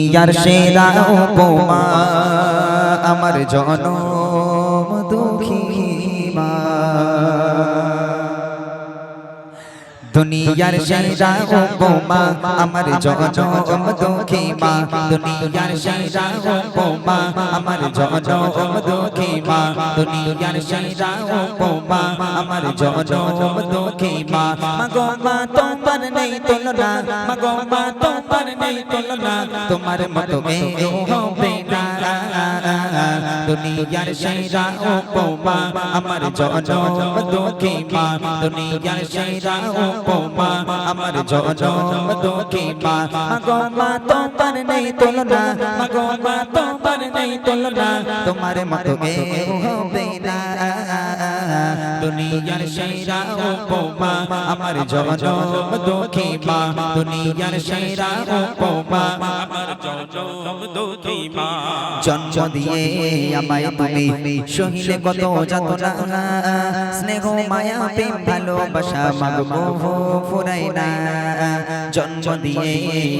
ইয়ার সেরা উপমা, আমার জনম দুঃখী মা। দুনিয়ার সেরা উপমা, আমার জনম দুঃখী মা। দুনিয়ার সেরা উপমা, আমার জনম দুঃখী মা দুনিয়ার তোমার মতো দুনিয়ার সেরা উপমা আমার জনম দুঃখী দুনিয়ার সেরা উপমা আমার জনম দুঃখী মা। মাগো মা নেই তুলনা, মাগো মা, তোমার নেই তুলনা, তোমার মতো কেউ হবে না দুনিয়ার সেরা উপমা, আমার জনম দুঃখী মা দুনিয়ার সেরা উপমা, আমার জনম দুঃখী মা জন্ম দিয়ে আমায় তুমি সহিলে কত যাতনা। স্নেহ, মায়া, প্রেম, ভালোবাসা মাগো, ফুরাই না। জন্ম দিয়ে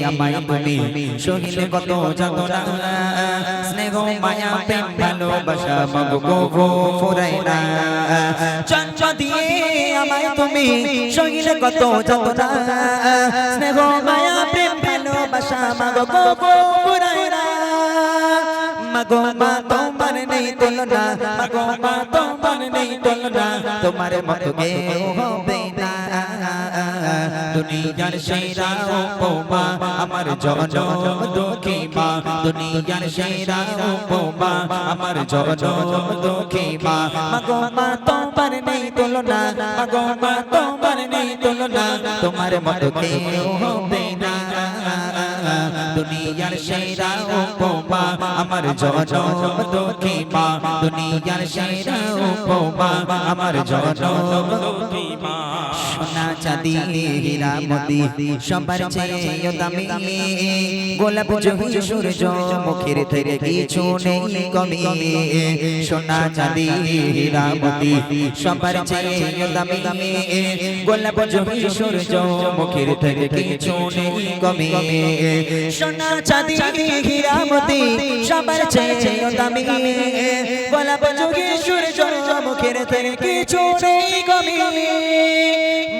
আমায় তুমি সহিলে কত যাতনা। স্নেহ, মায়া, প্রেম, ভালোবাসা মাগো, ফুরাই না। জন্ম দিয়ে আমায় তুমি সহিলে কত যাতনা স্নেহ মায়া প্রেম ভালোবাসা মাগো গো না মাগো মা তোমার নেই তুলনা। মাগো মা তোমার নেই তুলনা। তোমার মতো কেউ হবে না। দুনিয়ার সেরা উপমা, আমার জনম দুঃখী মা। দুনিয়ার সেরা উপমা, আমার জনম দুঃখী মা। মাগো মা তোমার নেই তুলনা। মাগো মা তোমার নেই তুলনা। তোমার মতো হবে না। দুনিয়ার সেরা উপমা আমার জনম দুঃখী মা। দুনিয়ার সেরা উপমা আমার জনম দুঃখী মা। চাঁদি হীরা মোতি। সবার চেয়ে দামি। গোলাপ জহি সূর্য মুখের থেকে কিছু নেই কমি। সোনা চাঁদি হীরা মোতি। সবার চেয়ে দামি। দামি গোলাপ জহি সূর্য মুখের থেকে কিছু নেই কমি। সোনা চাঁদি হীরা মোতি। সবার চেয়ে দামি। গোলাপ মুখের থেকে কিছু নেই কমি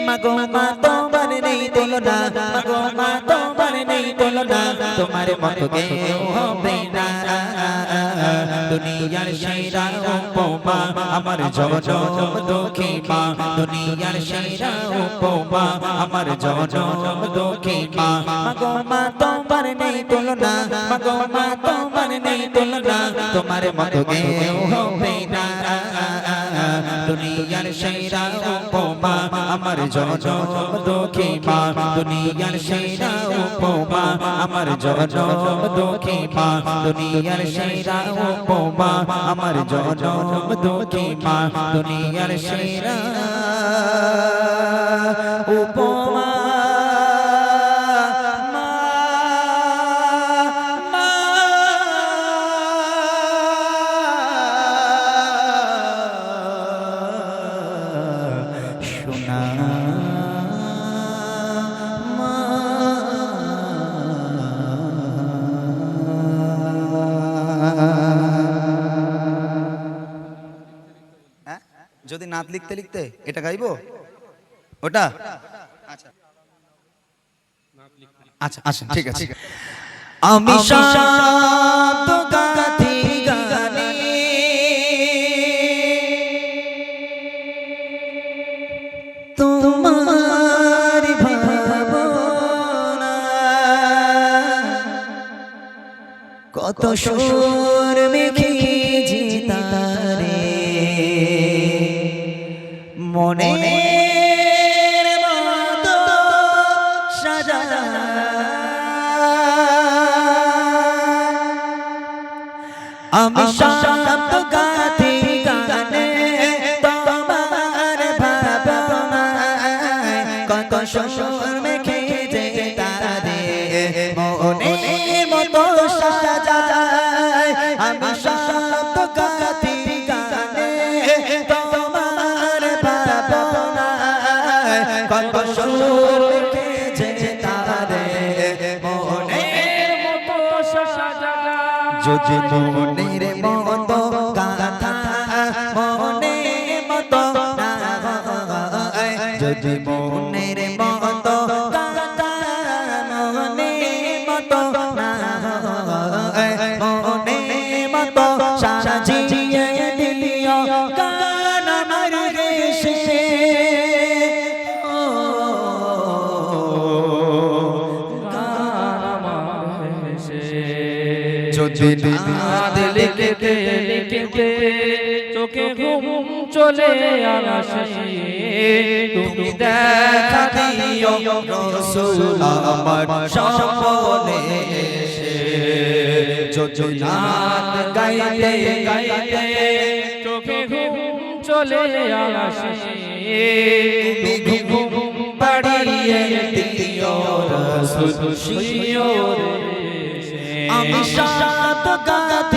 মাগো, মা, তোমার নেই তুলনা। মাগো, মা, তোমার নেই তুলনা। তোমার মতো কেউ হবে না। দুনিয়ার সেরা উপমা, আমার জনম দুঃখী মা দুনিয়ার সেরা উপমা, আমার জনম দুঃখী মা মাগো, মা, তোমার নেই তুলনা। মাগো, মা, তোমার নেই তুলনা। তোমার হবে না। সেরা উপমা, আমার জনম দুঃখী মা দুনিয়ার সেরা উপমা, আমার জনম দুঃখী মা দুনিয়ার সেরা উপমা, আমার জনম দুঃখী মা দুনিয়ার সেরা উপমা। নাত লিখতে লিখতে এটা গাইবো? ওটা? আচ্ছা। আচ্ছা আচ্ছা ঠিক আছে। আমি গানে তোমার ভাবনা। কত সুর মেখে জিতারে মনে আমি যদি মনের মতো গাথা মনে মতো। যদি মনের মতো যদি লিখতে লিখতে চোখে ঘুম চলে আসে তুমি দেখা দিও রসুল আমার এসে। গাইতে গাইতে চোখে ঘুম চলে আসে তুমি ঘুম দিও রসুল আমি গাতি গানে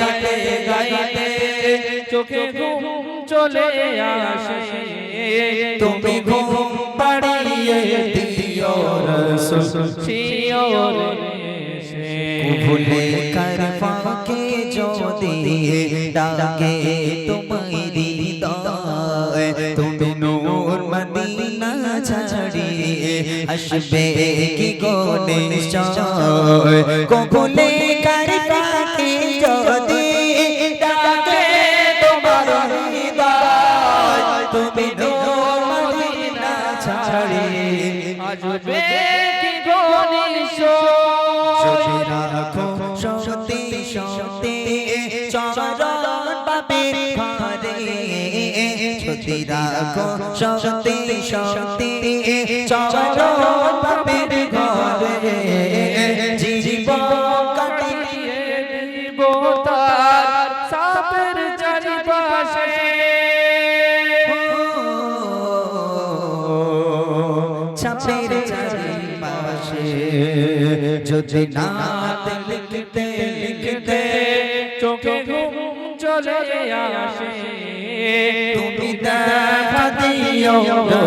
চোখে ঘুম চলে আসে। তুমি ঘুম পাড়িয়ে দিও রসুল। ভুলে কার ফাঁকে যদি ডাকে তোমায় হৃদয় তুমি নূর মদিনা ছাড়িয়ে আসবে কি গো নিশ্চয়? কবুলে যদি রাখো সত্যি সত্যি চরণ ঘরে জীবন কাটিয়ে দিব তার সাপের চারিপাশে। ছাপের চারিপাশে যদি নাত লিখতে লিখতে চোখে ঘুম চলে আসে, তুমি দেখা দিও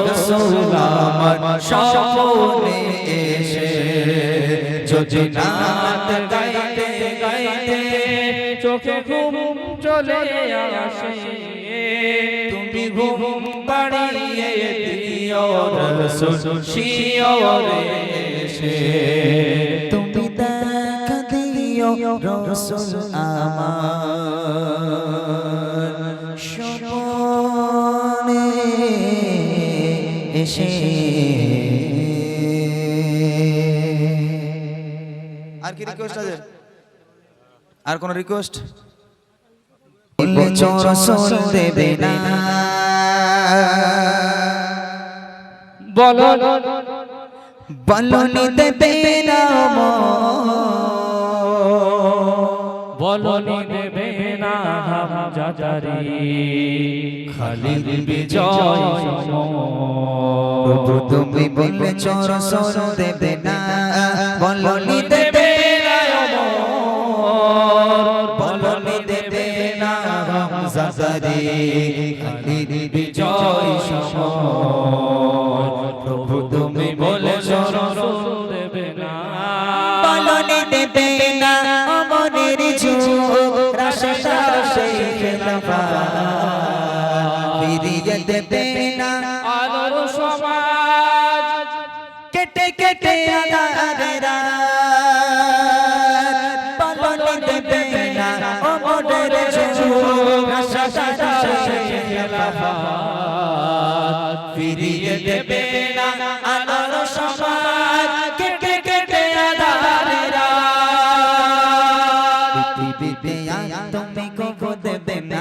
রসুল আমার স্বপ্নে এসে। যদি নাত গাইতে গাইতে চোখে ঘুম চলে আসে, তুমি ঘুম বাড়িয়ে দিও রসুল শিওরে এসে। তুমি দেখা আমার। এসে। আর কি রিকোয়েস্ট আছে? আর কোন রিকোয়েস্ট দেবে না। বলো। বলনি দেবে না বলো দেবে না হাম যাতারি খালিদ বিজয় প্রভু তুমি বলে চর সর দেবে না ফিরিয়ে দেবে না আনার সমাজ কেটে কেটে আধারেরা পৃথিবী বেয়া তুমি কো দেবে না।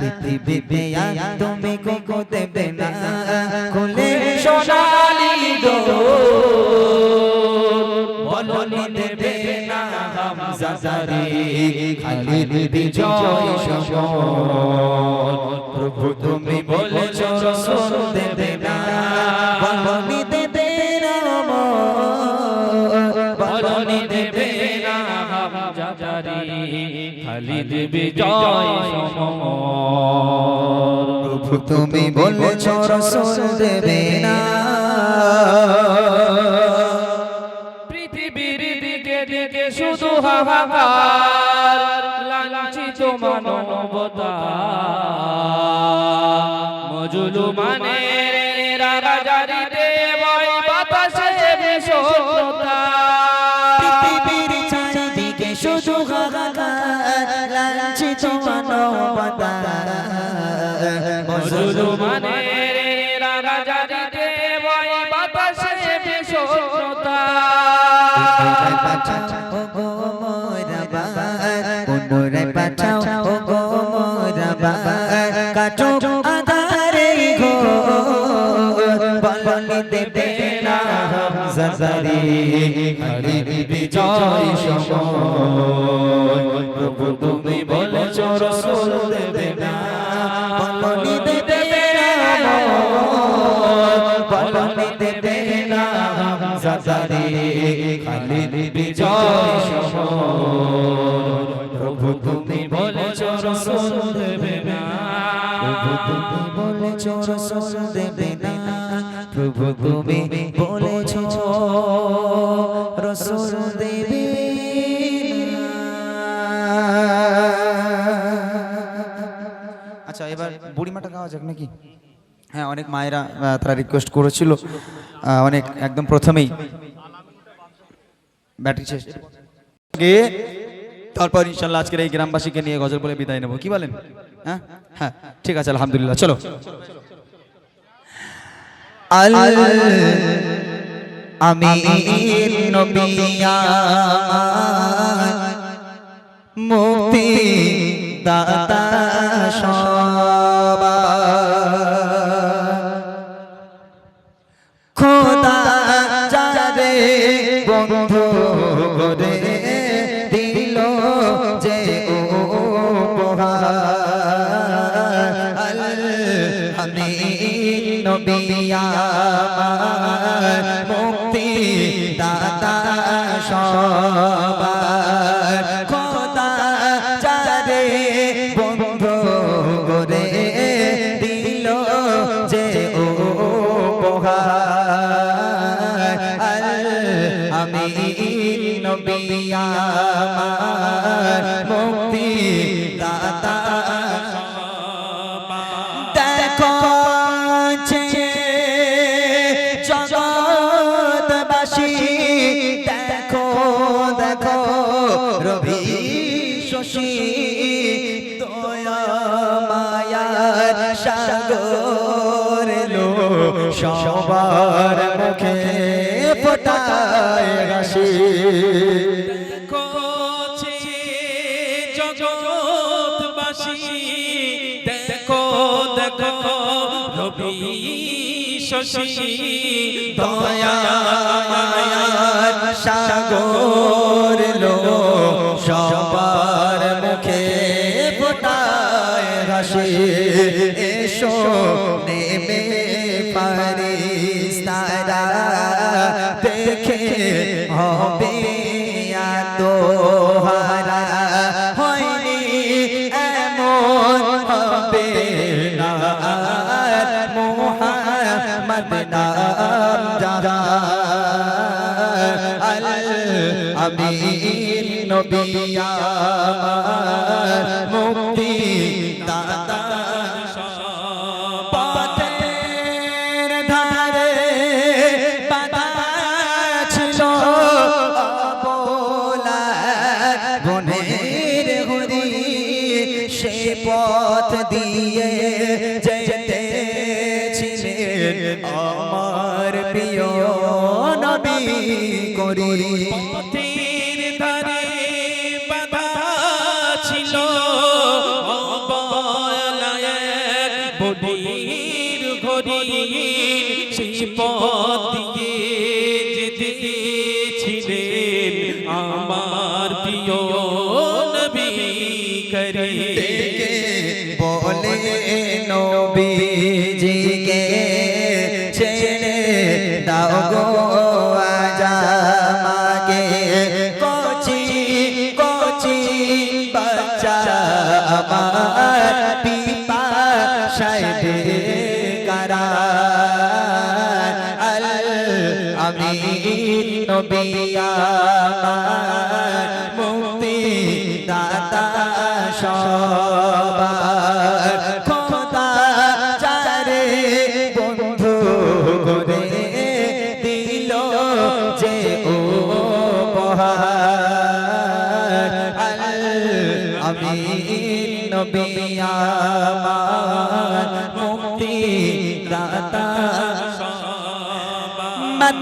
পৃথিবী বেয়া খালিদ বিজয় সমর প্রভু তুমি বলেছ রসুল দেবে না বলনি দেবে না বলনি দেবে না খালিদ বিজয় প্রভু তুমি বলেছ রসুল দেবে না পৃথিবীর দিকে দিকে শুধু হাহাকার। মানে খালিদ বিজয় সময় প্রভু তুমি বলেছ রসুল দেবে না বলনি দেবে না বলনি দেবে না হামজাদারি খালিদ বিজয় সময় প্রভু তুমি বলেছ দেবে না নাকি হ্যাঁ অনেক মায়েরা তারা রিকোয়েস্ট করেছিল। অনেক, একদম প্রথমেই। ব্যাটারি শেষ। তারপর ইনশাল্লাহ আজকের এই গ্রামবাসীকে নিয়ে গজল বলে বিদায় নেব। কি বলেন? হ্যাঁ? হ্যাঁ ঠিক আছে, আলহামদুলিল্লাহ। চলো। আমি মুক্তি দাতা নবিয়া রবি শশী দয়া সাগর লো সবার মুখে ফোটায় হাসি। এসো নেমে পারিস তারা দেখে হবে পথের ধারে বাধা ছিল। অবলা বনের সে পথ দিয়ে যেতে ছিলেন। আমার প্রিয় নবী করি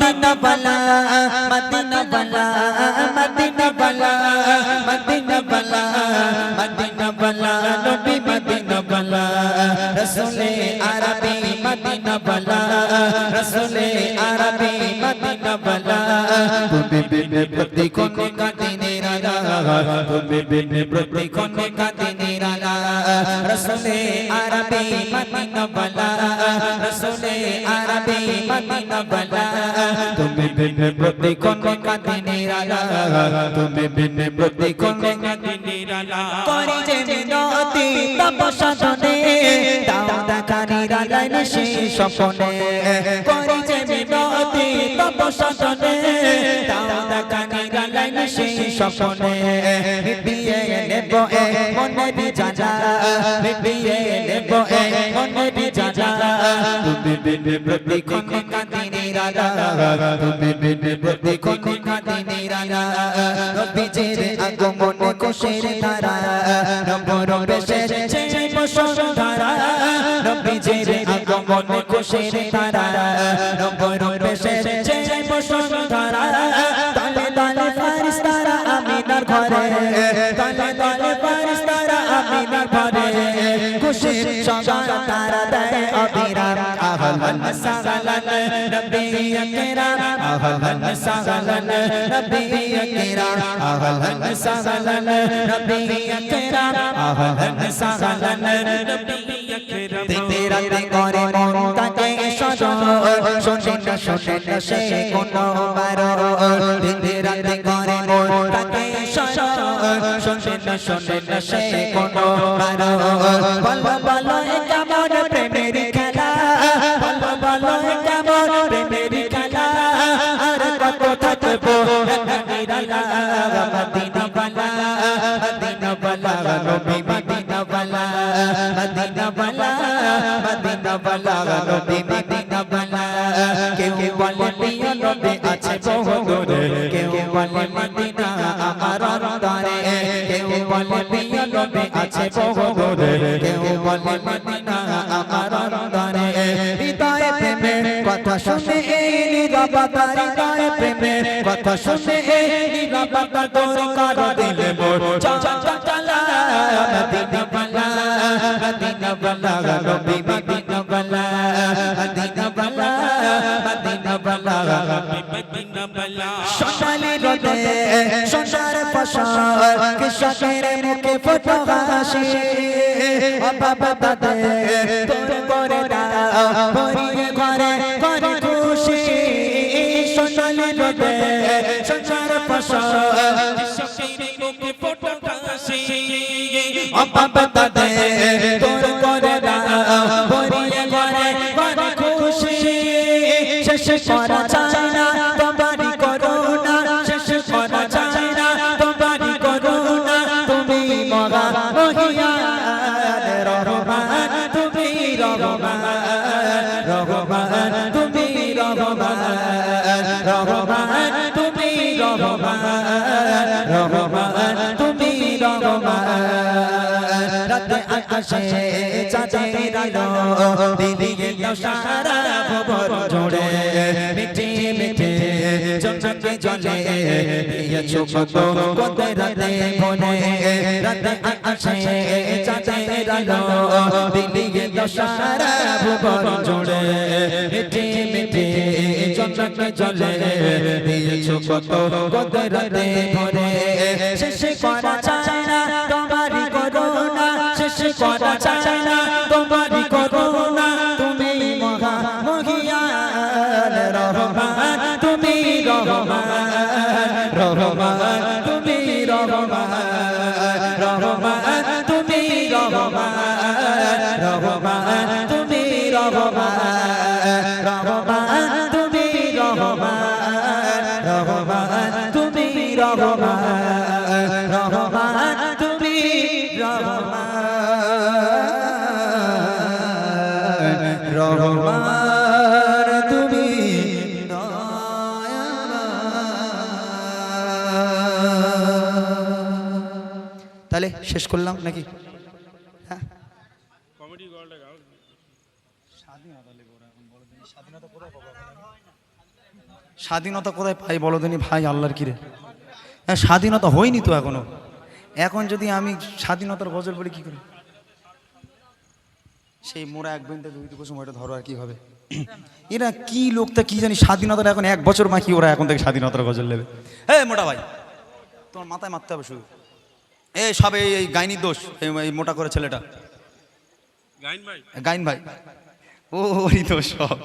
মদিনা বালা মদিনা বালা মদিনা বালা মদিনা বালা মদিনা বালা নবী মদিনা বালা রসুলে আরবি মদিনা বালা রসুলে আরবি মদিনা বালা তুমি বিনে প্রতি কোনে কাদিনে রাজা তুমি বিনে প্রতি কোনে কাদিনে রাজা রসুলে আরবি মদিনা বালা রসুলে আরবি মদিনা বালা তুমি বিনে প্রতি কোনে কাদিনে রাজা তুমি বিনে প্রতি কোনে কাদিনে রাজা করি যে মিনতি তপস্যা জনে দাও দেখানি রাজাইন সেই স্বপনে করি যে মিনতি তপস্যা জনে দাও দেখানি রাজাইন সেই স্বপনে বিয়ে নেব মনে বিজাজা বিয়ে নেব এ মনে তুমি বিনে প্রতি কোনে রাজা তুমি বিনে প্রতি কোনে রাজা নবীজির আগমনে খুশির ধারা নবর বেশে যে বসুন্ধরা নবীজির আগমনে খুশির ধারা নবর বেশে যে বসুন্ধরা তালে তালে ফারিস্তারা আমিনার ঘরে তালে তালে খুশির সঙ্গে তারা দেয় অবিরাম আহলান সাহলান নবী আকরাম আহলান সাহলান নবী আকরাম আহলান সাহলান নবী আকরাম আহলান সাহলান নবী আকরাম তেরা করে মন তাকে সজন শোনে না শোনে না সে কোনো বারো। তেরা তে করে মন তাকে সজন শোনে না শোনে না সে কোনো বারো। বলো বলো কেমন প্রেমের খেলা? বলো বলো কেমন প্রেমের খেলা? আর কত থাকব? নিরালা বালা মদিনা বালা কেউ বলে, প্রিয় নবী আছে বহু কেউ বলে, মদিনা আমার অন্তরে। কেউ বলে, প্রিয় নবী আছে বহু কেউ বলে, মদিনা আমার অন্তরে। হৃদয়ে প্রেমে কথা শুনে এই নীরবতা হৃদয়ে প্রেমে কথা শুনে এই নীরবতা দূর কর দিলে মোর। চালা মদিনা বালা মদিনা বালা সোনার ফসল কৃষকের মুখে ফটো হাসি। বাবা দাদে তোর করে দাও ঘরে ঘরে খুশি। সোনালি রোদে শশীর মুখে ফটো ও বাবা দাদে রাতে আকাশে চাঁদের আলো দিদিয়ে দাও সারা ভবন জুড়ে। মিঠে মিঠে চমচকে জলে। দিয়েছ রাতে মনে। রাতে আকাশে চাঁদের আলো দিলিগে দশারা ভুবন জুড়ে। মিঠে মিঠে চন্দ্রকে জলে। দিয়েছ কদরতে ভরে শেষ করা চায় না। শেষ করা চায় না তোমারই করুণা তুমি মহা মহিয়ান রহমান তুমি রহমান রহমান। তাহলে শেষ করলাম নাকি? হ্যাঁ। স্বাধীনতা কোথায় পাই বলো দিনি ভাই? আল্লাহর কিরে? হ্যাঁ স্বাধীনতা হয়নি তো এখনও। এখন যদি আমি স্বাধীনতার গজল বলি কি করি? সেই মোরা এক বিন্দু দুই দুটো সময়টা ধরো আর কি হবে এরা কি লোকটা কি জানি স্বাধীনতার এখন এক বছর বাকি, ওরা এখন থেকে স্বাধীনতার গজল নেবে হ্যাঁ মোটা ভাই, তোমার মাথায় মারতে হবে শুধু। এ সবে এই গাইনির দোষ এই মোটা করে ছেলেটা। গাইন ভাই? গাইন ভাই। ও ওই দোষ সব।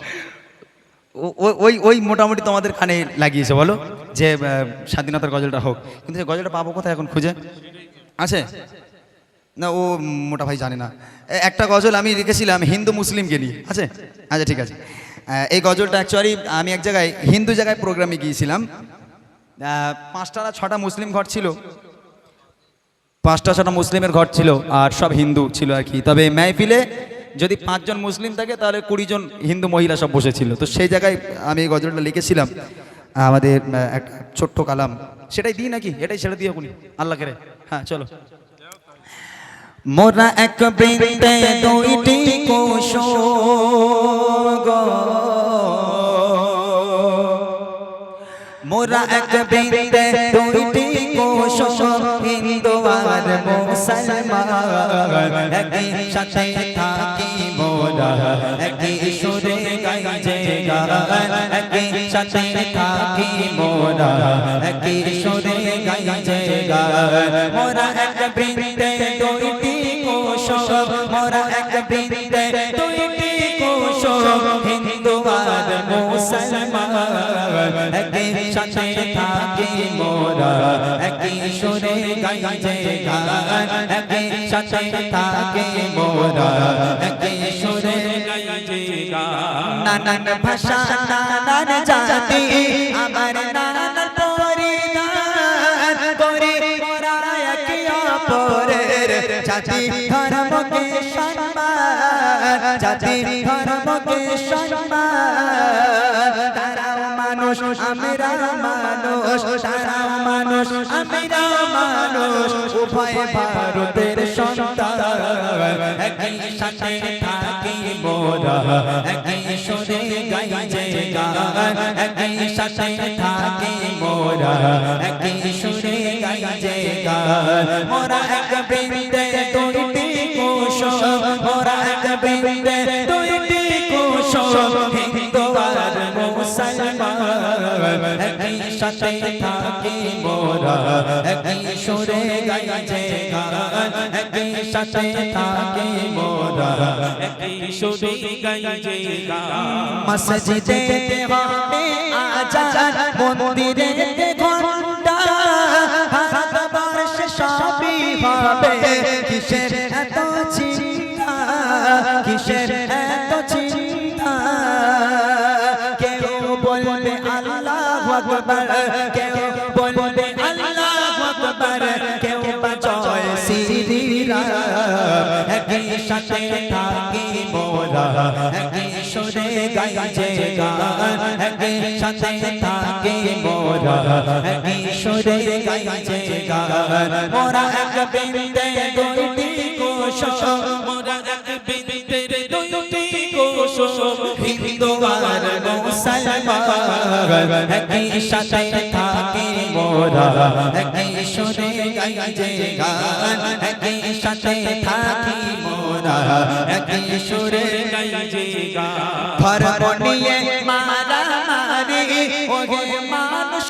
ওই ওই মোটামুটি তোমাদের কানে লাগিয়েছে বলো? যে স্বাধীনতার গজলটা হোক। কিন্তু সেই গজলটা পাবো কোথায় এখন খুঁজে? আছে? না ও মোটা ভাই জানে না। একটা গজল আমি লিখেছিলাম হিন্দু মুসলিমকে নিয়ে। আছে? আচ্ছা ঠিক আছে। এই গজলটা অ্যাকচুয়ালি আমি এক জায়গায় হিন্দু জায়গায় প্রোগ্রামে গিয়েছিলাম। পাঁচটা না ছটা মুসলিম ঘর ছিল। পাঁচটা ছটা মুসলিমের ঘর ছিল আর সব হিন্দু ছিল আর কি। তবে মেহফিলে যদি পাঁচজন মুসলিম থাকে, তাহলে কুড়ি জন হিন্দু মহিলা সব বসেছিল। তো সেই জায়গায় আমি এই গজলটা লিখেছিলাম। আমাদের একটা ছোট্ট কালাম। সেটাই দিই নাকি? এটাই ছেড়ে দিয়ে এখনই। আল্লাহ করে। হ্যাঁ চলো। মোরা এক বৃন্দে দুইটি কোষ মোরা এক বৃন্দে দুইটি মুসলমান একই সাথে থাকি মোরা একই সুরে গাই যে একই সাথে থাকি মোরা একই সুরে গাই যে মোরা এক বৃন্দে দুইটি কোষ মোরা এক বৃন্দে দুইটি কোষ হিন্দু আর মুসলমান একই সাথে থাকি মোরা একই সুরে গাই যে গান একই সাথে থাকি মোরা একই সুরে গাই যে গান নানান ভাষা নানান জাতি আমার নানান পরিধান করে মোরা একে অপরের জাতি ধর্মকে সম্মান, জাতি ধর্মকে সম্মান। মানুষ আমরাও মানুষ তারাও মানুষ আমরাও মানুষ, উভয় ভারতের সন্তান। একই সাথে থাকি মোরা, একই সুরে গাই গান। একই সাথে থাকি মোরা, একই সুরে গাই গান। মোরা এক বৃন্দে দুইটি কোষ মোরা একই সাথে থাকি মোরা। একই সুরে গাই যে গান একই সাথে থাকি মোরা। একই সুরে গাই যে গান। মসজিদে হবে আজান মন্দিরে আকবার, কেউ বলবে আল্লাহ আকবার, কেউ বা জয় শ্রীরাম একই সাথে থাকি মোরা, একই সুরে গাই যে গান। একই সাথে থাকি মোরা, একই সুরে গাই যে গান। মোরা এক বিন্দে দুইটি কোষ মোরা এক দুইটি কোষ হিন্দু আর মুসলমান একই সাথে থাকি মোরা একই সুরে গাই যে গান একই মানুষ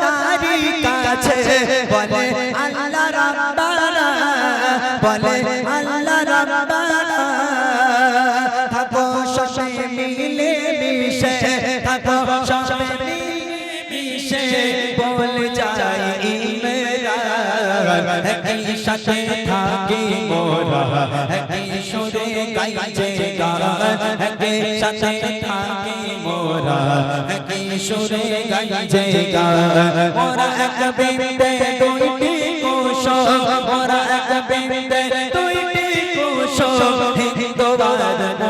তারি কাছে সাথে থাকি মোরা। একই সুরে গাই গান, একই সাথে থাকি মোরা। একই সুরে গাই গান, মোরা এক বিন্দে দুইটি কোষ মোরা এক বিন্দে দুইটি কোষ হিন্দু মুসলমান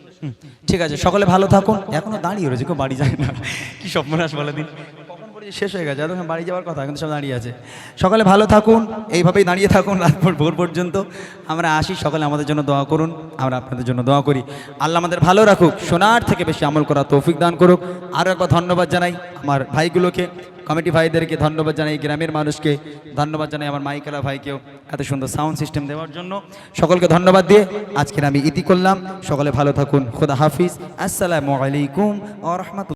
ঠিক আছে, সকলে ভালো থাকুন। এখনও দাঁড়িয়ে রয়েছে, কেউ বাড়ি যায় না। কি স্বপ্নরাস বলে দিন? কখন শেষ হয়ে গেছে বাড়ি যাওয়ার কথা, কিন্তু সব দাঁড়িয়ে আছে। সকলে ভালো থাকুন, এইভাবেই দাঁড়িয়ে থাকুন রাত ভোর পর্যন্ত। আমরা আসি, সকলে আমাদের জন্য দোয়া করুন, আমরা আপনাদের জন্য দোয়া করি। আল্লাহ আমাদের ভালো রাখুক, সোনার থেকে বেশি আমল করা তৌফিক দান করুক। আরও একবার ধন্যবাদ জানাই আমার ভাইগুলোকে, কমিটি ভাইদেরকে ধন্যবাদ জানাই, গ্রামের মানুষকে ধন্যবাদ জানাই আমার মাইকেলা ভাইকেও এত সুন্দর সাউন্ড সিস্টেম দেওয়ার জন্য। সকলকে ধন্যবাদ দিয়ে আজকের আমি ইতি করলাম। সকলে ভালো থাকুন, খোদা হাফিজ। আসসালামু আলাইকুম আ রহমতুল